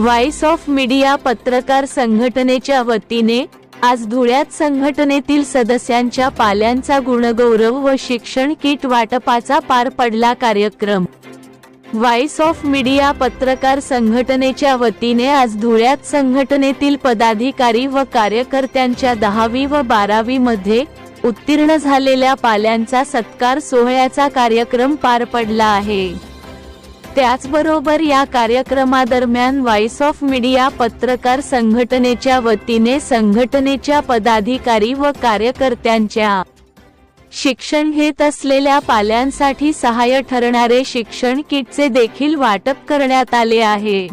Voice of media पत्रकार संघटनेच्या वतीने आज धुळ्यात संघटनेतील सदस्यांच्या पाल्यांचा गुणगौरव व शिक्षण किट वाटपाचा पार पडला कार्यक्रम. व्हॉइस ऑफ मीडिया पत्रकार संघटनेच्या वतीने आज धुळ्यात संघटनेतील पदाधिकारी व कार्यकर्त्यांच्या दहावी व बारावी मध्ये उत्तीर्ण झालेल्या पाल्यांचा सत्कार सोहळ्याचा कार्यक्रम पार पडला आहे. त्याचबरोबर या कार्यक्रमादरम्यान व्हॉइस ऑफ मीडिया पत्रकार संघटनेच्या वतीने संघटनेच्या पदाधिकारी व कार्यकर्त्यांच्या शिक्षण घेत असलेल्या पाल्यांसाठी सहाय्य ठरणारे शिक्षण किटचे देखील वाटप करण्यात आले आहे.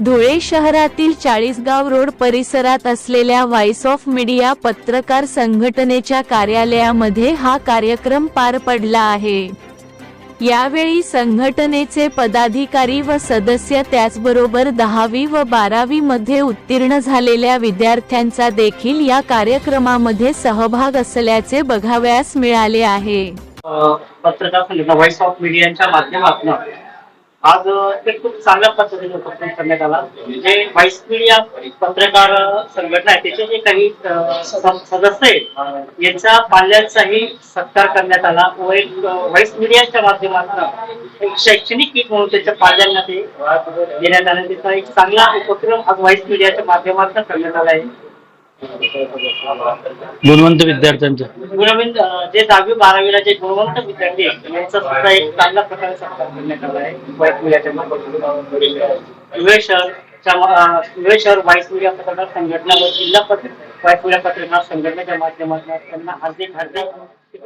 धुळे शहरातील चाळीसगाव रोड परिसरात असलेल्या व्हॉइस ऑफ मीडिया पत्रकार संघटनेच्या कार्यालयामध्ये हा कार्यक्रम पार पडला आहे. यावेळी संघटनेचे पदाधिकारी व सदस्य त्याचबरोबर दहावी व बारावी मध्ये उत्तीर्ण झालेल्या विद्यार्थ्यांचा देखील या कार्यक्रमामध्ये सहभाग असल्याचे बघावयास मिळाले आहे. पत्रकार संघटना व्हॉइस ऑफ मीडियाच्या माध्यमातून आज एक खूप चांगल्या पद्धतीने उपक्रम करण्यात आला. जे व्हाईस मीडिया पत्रकार संघटना आहे त्याचे जे काही सदस्य आहेत यांच्या पाल्यांचाही सत्कार करण्यात आला. व एक व्हाईस मीडियाच्या माध्यमातून एक शैक्षणिक किट म्हणून त्याच्या पाल्यांना ते देण्यात आलं. त्याचा एक चांगला उपक्रम आज व्हाईस मीडियाच्या माध्यमातून करण्यात आला आहे. गुणवंत विद्यार्थ्यांचं. गुणवंत जे दहावी बारावीला जे गुणवंत विद्यार्थी आहेत यांचा सुद्धा एक चांगल्या प्रकारे सत्कार करण्यात आला आहे. धुळे शहरच्या धुळे शहर वाईस मीडिया पत्रकार संघटना व जिल्हा पत्र वाईस मीडिया पत्रकार संघटनेच्या माध्यमातून त्यांना हार्दिक हार्दिक